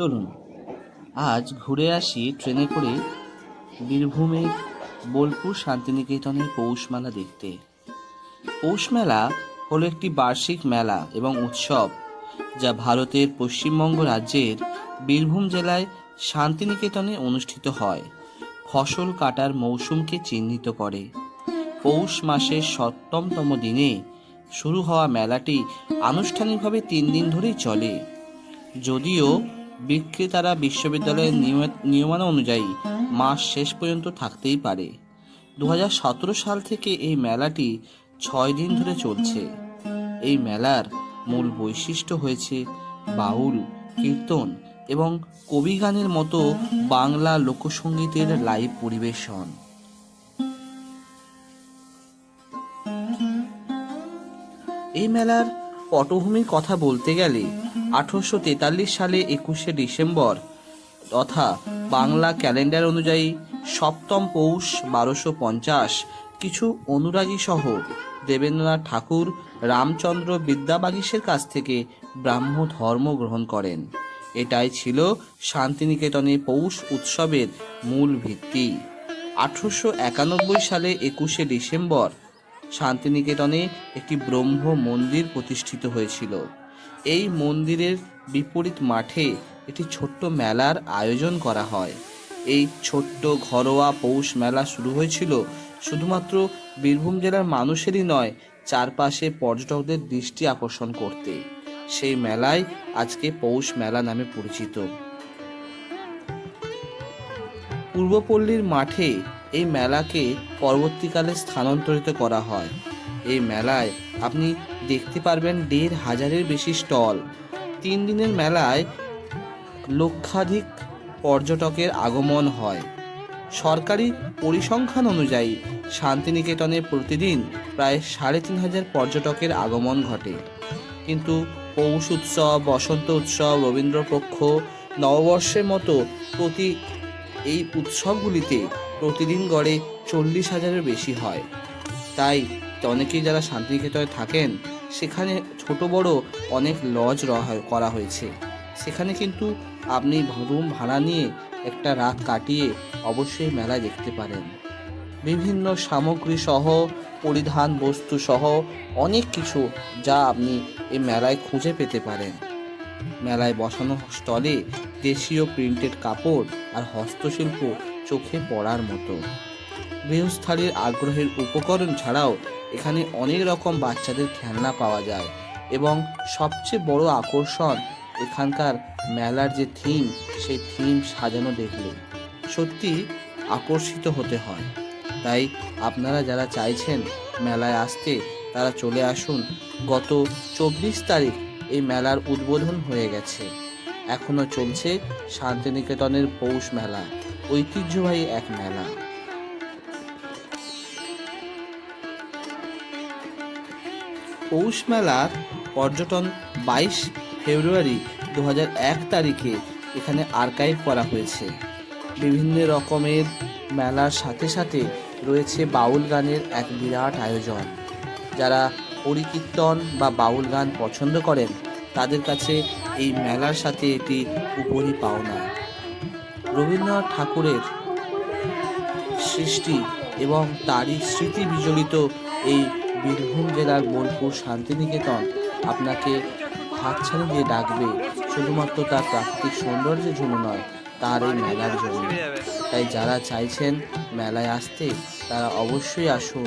চলুন। আজ ঘুরে আসি ট্রেনে করে বীরভূমের বোলপুর শান্তিনিকেতনের পৌষ মেলা দেখতে। পৌষ মেলা হলো একটি বার্ষিক মেলা এবং উৎসব যা ভারতের পশ্চিমবঙ্গ রাজ্যের বীরভূম জেলায় শান্তিনিকেতনে অনুষ্ঠিত হয়। ফসল কাটার মৌসুমকে চিহ্নিত করে। পৌষ মাসের সপ্তমতম দিনে শুরু হওয়া মেলাটি আনুষ্ঠানিকভাবে তিন দিন ধরেই চলে। যদিও বিক্রেতারা বিশ্ববিদ্যালয়ের নিয়ম- নিয়মানা অনুযায়ী মাস শেষ পর্যন্ত থাকতেই পারে। দু হাজার সতেরো সাল থেকে এই মেলাটি ছয় দিন ধরে চলছে। এই মেলার মূল বৈশিষ্ট্য হয়েছে বাউল, কীর্তন এবং কবিগানের মতো বাংলা লোকসঙ্গীতের লাইভ পরিবেশন। এই মেলার পটভূমির কথা বলতে গেলে আঠারোশো তেতাল্লিশ সালে একুশে ডিসেম্বর তথা বাংলা ক্যালেন্ডার অনুযায়ী সপ্তম পৌষ বারোশো পঞ্চাশ। কিছু অনুরাগী সহ দেবেন্দ্রনাথ ঠাকুর রামচন্দ্র বিদ্যাবাগীশের কাছ থেকে ব্রাহ্ম ধর্ম গ্রহণ করেন। এটাই ছিল শান্তিনিকেতনে পৌষ উৎসবের মূল ভিত্তি। আঠারোশো একানব্বই সালে একুশে ডিসেম্বর শান্তিনিকেতনে একটি ব্রহ্ম মন্দির প্রতিষ্ঠিত হয়েছিল। এই মন্দিরের বিপরীত মাঠে একটি ছোট্ট মেলার আয়োজন করা হয়। এই ছোট্ট ঘরোয়া পৌষ মেলা শুরু হয়েছিল শুধুমাত্র বীরভূম জেলার মানুষেরই নয়, চারপাশে পর্যটকদের দৃষ্টি আকর্ষণ করতে। সেই মেলায় আজকে পৌষ মেলা নামে পরিচিত। পূর্বপল্লীর মাঠে এই মেলাকে পরবর্তীকালে স্থানান্তরিত করা হয়। এই মেলায় আপনি দেখতে পারবেন দেড় হাজারের বেশি স্টল। তিন দিনের মেলায় লক্ষাধিক পর্যটকের আগমন হয়। সরকারি পরিসংখ্যান অনুযায়ী, শান্তিনিকেতনে প্রতিদিন প্রায় সাড়ে তিন হাজার পর্যটকের আগমন ঘটে। কিন্তু পৌষ উৎসব, বসন্ত উৎসব, রবীন্দ্রপক্ষ, নববর্ষের মতো প্রতি এই উৎসবগুলিতে প্রতিদিন গড়ে চল্লিশ হাজারের বেশি হয়। তাই অনেকেই যারা শান্তিনিকেতনে থাকেন সেখানে ছোট বড় অনেক লজ করা হয়েছে। সেখানে কিন্তু আপনি রুম ভাড়া নিয়ে একটা রাত কাটিয়ে অবশ্যই মেলা দেখতে পারেন। বিভিন্ন সামগ্রী সহ, পরিধান বস্তু সহ অনেক কিছু যা আপনি এই মেলায় খুঁজে পেতে পারেন। মেলায় বসানো স্টলে দেশীয় প্রিন্টেড কাপড় আর হস্তশিল্প চোখে পড়ার মতো। গৃহস্থালির আগ্রহের উপকরণ ছাড়াও এখানে অনেক রকম বাচ্চাদের খেলনা পাওয়া যায় এবং সবচেয়ে বড় আকর্ষণ এখানকার মেলার যে থিম সেই থিম সাজানো দেখলে সত্যি আকর্ষিত হতে হয়। তাই আপনারা যারা চাইছেন মেলায় আসতে, তারা চলে আসুন। গত চব্বিশ তারিখ এই মেলার উদ্বোধন হয়ে গেছে। এখনও চলছে শান্তিনিকেতনের পৌষ মেলা, ঐতিহ্যবাহী এক মেলা। পৌষ মেলার পর্যটন বাইশ ফেব্রুয়ারি দু তারিখে এখানে আর্কাইভ করা হয়েছে। বিভিন্ন রকমের মেলার সাথে সাথে রয়েছে বাউল গানের এক বিরাট আয়োজন। যারা হরিকীর্তন বা বাউল গান পছন্দ করেন, তাদের কাছে এই মেলার সাথে এটি উপরি পাওনা। রবীন্দ্রনাথ ঠাকুরের সৃষ্টি এবং তারই স্মৃতি বিজড়িত এই বীরভূম জেলার বোলপুর শান্তিনিকেতন। আপনাকে হাতছানি দিয়ে ডাকবে শুধুমাত্র তার প্রাকৃতিক সৌন্দর্যের জন্য নয়, তার এই মেলার জন্য। তাই যারা চাইছেন মেলায় আসতে, তারা অবশ্যই আসুন